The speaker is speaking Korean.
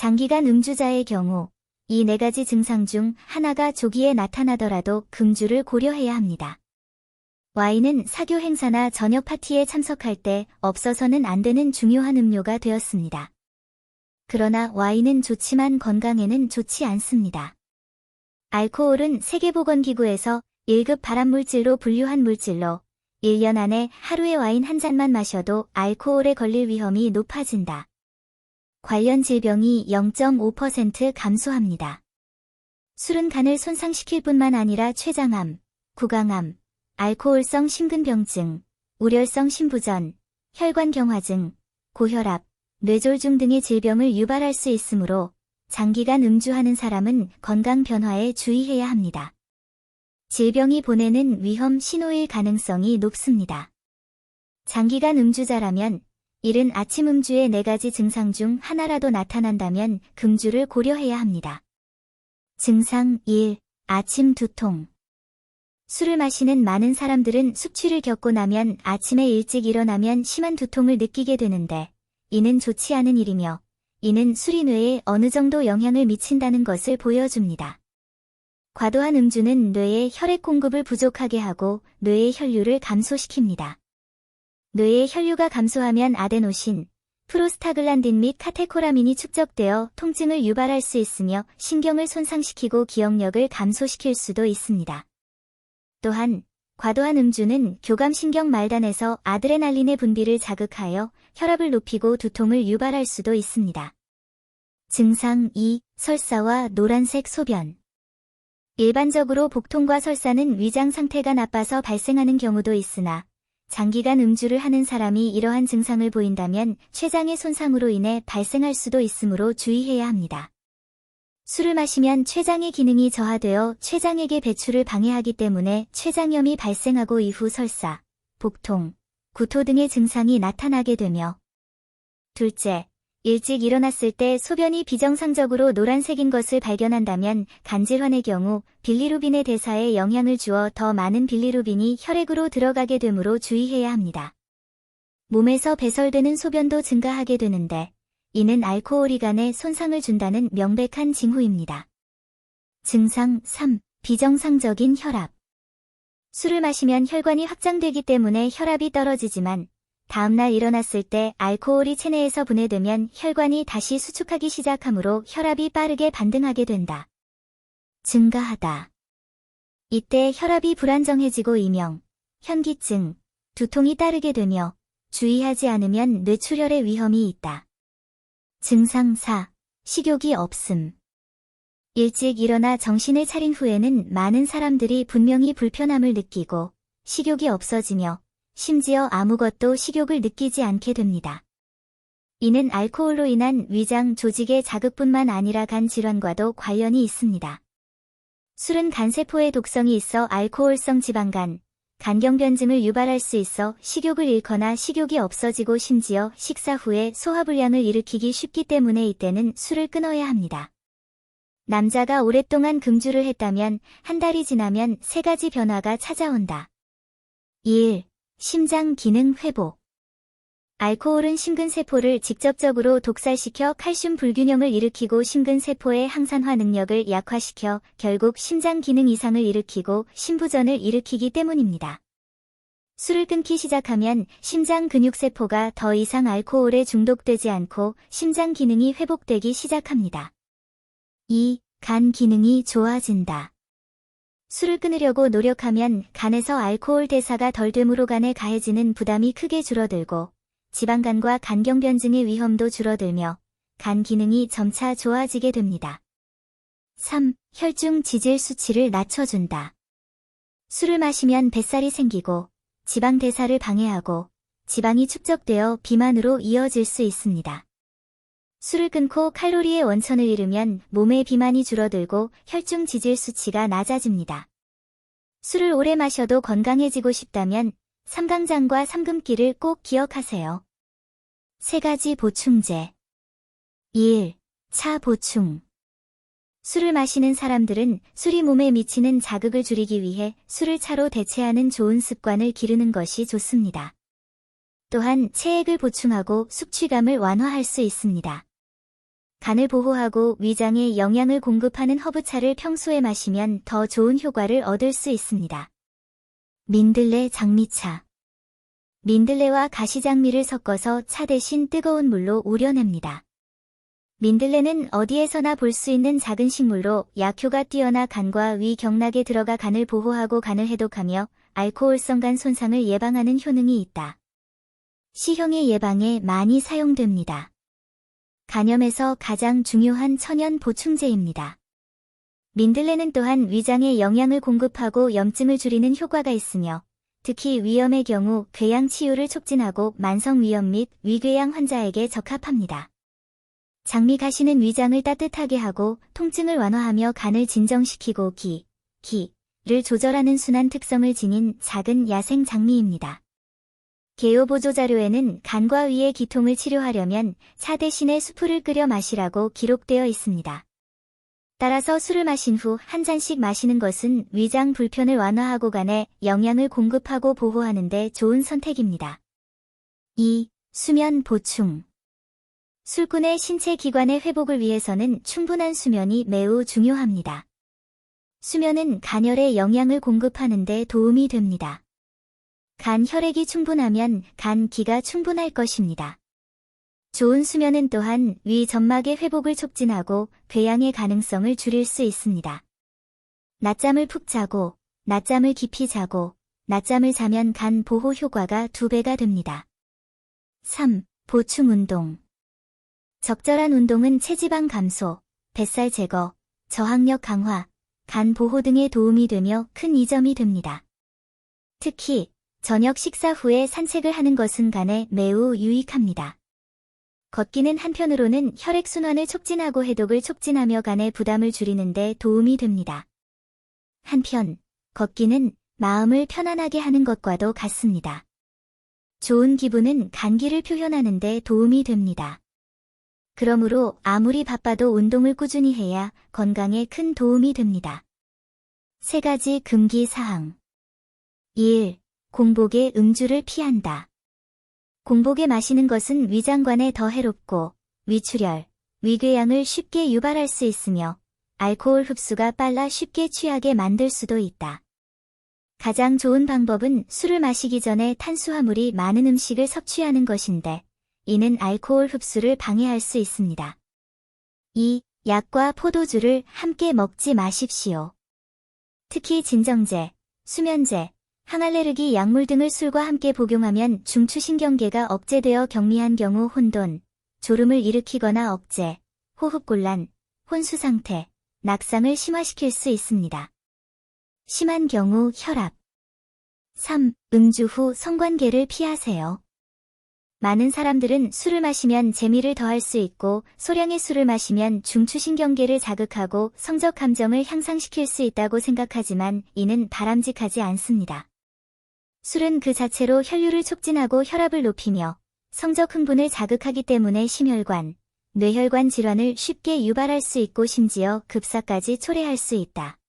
장기간 음주자의 경우 이 네 가지 증상 중 하나가 조기에 나타나더라도 금주를 고려해야 합니다. 와인은 사교 행사나 저녁 파티에 참석할 때 없어서는 안 되는 중요한 음료가 되었습니다. 그러나 와인은 좋지만 건강에는 좋지 않습니다. 알코올은 세계보건기구에서 1급 발암물질로 분류한 물질로 1년 안에 하루에 와인 한 잔만 마셔도 알코올에 걸릴 위험이 높아진다. 관련 질병이 0.5% 감소합니다. 술은 간을 손상시킬 뿐만 아니라 췌장암, 구강암, 알코올성 심근병증, 우렬성 심부전, 혈관경화증, 고혈압, 뇌졸중 등의 질병을 유발할 수 있으므로 장기간 음주하는 사람은 건강 변화에 주의해야 합니다. 질병이 보내는 위험 신호일 가능성이 높습니다. 장기간 음주자라면 이른 아침 음주의 네 가지 증상 중 하나라도 나타난다면 금주를 고려해야 합니다. 증상 1. 아침 두통 술을 마시는 많은 사람들은 숙취를 겪고 나면 아침에 일찍 일어나면 심한 두통을 느끼게 되는데 이는 좋지 않은 일이며 이는 술이 뇌에 어느 정도 영향을 미친다는 것을 보여줍니다. 과도한 음주는 뇌의 혈액 공급을 부족하게 하고 뇌의 혈류를 감소시킵니다. 뇌의 혈류가 감소하면 아데노신, 프로스타글란딘 및 카테코라민이 축적되어 통증을 유발할 수 있으며 신경을 손상시키고 기억력을 감소시킬 수도 있습니다. 또한 과도한 음주는 교감신경 말단에서 아드레날린의 분비를 자극하여 혈압을 높이고 두통을 유발할 수도 있습니다. 증상 2. 설사와 노란색 소변 일반적으로 복통과 설사는 위장 상태가 나빠서 발생하는 경우도 있으나 장기간 음주를 하는 사람이 이러한 증상을 보인다면 췌장의 손상으로 인해 발생할 수도 있으므로 주의해야 합니다. 술을 마시면 췌장의 기능이 저하되어 췌장에게 배출을 방해하기 때문에 췌장염이 발생하고 이후 설사, 복통, 구토 등의 증상이 나타나게 되며 둘째, 일찍 일어났을 때 소변이 비정상적으로 노란색인 것을 발견한다면 간질환의 경우 빌리루빈의 대사에 영향을 주어 더 많은 빌리루빈이 혈액으로 들어가게 되므로 주의해야 합니다. 몸에서 배설되는 소변도 증가하게 되는데 이는 알코올이 간에 손상을 준다는 명백한 징후입니다. 증상 3. 비정상적인 혈압 술을 마시면 혈관이 확장되기 때문에 혈압이 떨어지지만 다음날 일어났을 때 알코올이 체내에서 분해되면 혈관이 다시 수축하기 시작하므로 혈압이 빠르게 반등하게 된다. 증가하다. 이때 혈압이 불안정해지고 이명, 현기증, 두통이 따르게 되며 주의하지 않으면 뇌출혈의 위험이 있다. 증상 4. 식욕이 없음. 일찍 일어나 정신을 차린 후에는 많은 사람들이 분명히 불편함을 느끼고 식욕이 없어지며 심지어 아무것도 식욕을 느끼지 않게 됩니다. 이는 알코올로 인한 위장 조직의 자극뿐만 아니라 간 질환과도 관련이 있습니다. 술은 간세포의 독성이 있어 알코올성 지방간, 간경변증을 유발할 수 있어 식욕을 잃거나 식욕이 없어지고 심지어 식사 후에 소화불량을 일으키기 쉽기 때문에 이때는 술을 끊어야 합니다. 남자가 오랫동안 금주를 했다면 한 달이 지나면 세 가지 변화가 찾아온다. 1. 심장 기능 회복 알코올은 심근세포를 직접적으로 독살시켜 칼슘 불균형을 일으키고 심근세포의 항산화 능력을 약화시켜 결국 심장 기능 이상을 일으키고 심부전을 일으키기 때문입니다. 술을 끊기 시작하면 심장 근육세포가 더 이상 알코올에 중독되지 않고 심장 기능이 회복되기 시작합니다. 2. 간 기능이 좋아진다. 술을 끊으려고 노력하면 간에서 알코올 대사가 덜 되므로 간에 가해지는 부담이 크게 줄어들고 지방간과 간경변증의 위험도 줄어들며 간 기능이 점차 좋아지게 됩니다. 3. 혈중 지질 수치를 낮춰준다. 술을 마시면 뱃살이 생기고 지방 대사를 방해하고 지방이 축적되어 비만으로 이어질 수 있습니다. 술을 끊고 칼로리의 원천을 잃으면 몸의 비만이 줄어들고 혈중 지질 수치가 낮아집니다. 술을 오래 마셔도 건강해지고 싶다면 삼강장과 삼금기를 꼭 기억하세요. 세 가지 보충제 1. 차 보충 술을 마시는 사람들은 술이 몸에 미치는 자극을 줄이기 위해 술을 차로 대체하는 좋은 습관을 기르는 것이 좋습니다. 또한 체액을 보충하고 숙취감을 완화할 수 있습니다. 간을 보호하고 위장에 영양을 공급하는 허브차를 평소에 마시면 더 좋은 효과를 얻을 수 있습니다. 민들레 장미차 민들레와 가시장미를 섞어서 차 대신 뜨거운 물로 우려냅니다. 민들레는 어디에서나 볼 수 있는 작은 식물로 약효가 뛰어나 간과 위 경락에 들어가 간을 보호하고 간을 해독하며 알코올성 간 손상을 예방하는 효능이 있다. 시형의 예방에 많이 사용됩니다. 간염에서 가장 중요한 천연 보충제입니다. 민들레는 또한 위장에 영양을 공급하고 염증을 줄이는 효과가 있으며 특히 위염의 경우 궤양 치유를 촉진하고 만성 위염 및 위궤양 환자에게 적합합니다. 장미 가시는 위장을 따뜻하게 하고 통증을 완화하며 간을 진정시키고 기, 기를 조절하는 순한 특성을 지닌 작은 야생 장미입니다. 개요 보조 자료에는 간과 위의 기통을 치료하려면 차 대신에 수프를 끓여 마시라고 기록되어 있습니다. 따라서 술을 마신 후 한 잔씩 마시는 것은 위장 불편을 완화하고 간에 영양을 공급하고 보호하는 데 좋은 선택입니다. 2. 수면 보충 술꾼의 신체 기관의 회복을 위해서는 충분한 수면이 매우 중요합니다. 수면은 간혈에 영양을 공급하는 데 도움이 됩니다. 간 혈액이 충분하면 간 기가 충분할 것입니다. 좋은 수면은 또한 위 점막의 회복을 촉진하고 궤양의 가능성을 줄일 수 있습니다. 낮잠을 푹 자고, 낮잠을 깊이 자고, 낮잠을 자면 간 보호 효과가 두배가 됩니다. 3. 보충 운동. 적절한 운동은 체지방 감소, 뱃살 제거, 저항력 강화, 간 보호 등에 도움이 되며 큰 이점이 됩니다. 특히 저녁 식사 후에 산책을 하는 것은 간에 매우 유익합니다. 걷기는 한편으로는 혈액순환을 촉진하고 해독을 촉진하며 간의 부담을 줄이는데 도움이 됩니다. 한편, 걷기는 마음을 편안하게 하는 것과도 같습니다. 좋은 기분은 간기를 표현하는데 도움이 됩니다. 그러므로 아무리 바빠도 운동을 꾸준히 해야 건강에 큰 도움이 됩니다. 세 가지 금기 사항 1. 공복에 음주를 피한다. 공복에 마시는 것은 위장관에 더 해롭고 위출혈, 위궤양을 쉽게 유발할 수 있으며 알코올 흡수가 빨라 쉽게 취하게 만들 수도 있다. 가장 좋은 방법은 술을 마시기 전에 탄수화물이 많은 음식을 섭취하는 것인데 이는 알코올 흡수를 방해할 수 있습니다. 2. 약과 포도주를 함께 먹지 마십시오. 특히 진정제, 수면제, 항알레르기 약물 등을 술과 함께 복용하면 중추신경계가 억제되어 경미한 경우 혼돈, 졸음을 일으키거나 억제, 호흡곤란, 혼수 상태, 낙상을 심화시킬 수 있습니다. 심한 경우 혈압. 3. 음주 후 성관계를 피하세요. 많은 사람들은 술을 마시면 재미를 더할 수 있고 소량의 술을 마시면 중추신경계를 자극하고 성적 감정을 향상시킬 수 있다고 생각하지만 이는 바람직하지 않습니다. 술은 그 자체로 혈류를 촉진하고 혈압을 높이며 성적 흥분을 자극하기 때문에 심혈관, 뇌혈관 질환을 쉽게 유발할 수 있고 심지어 급사까지 초래할 수 있다.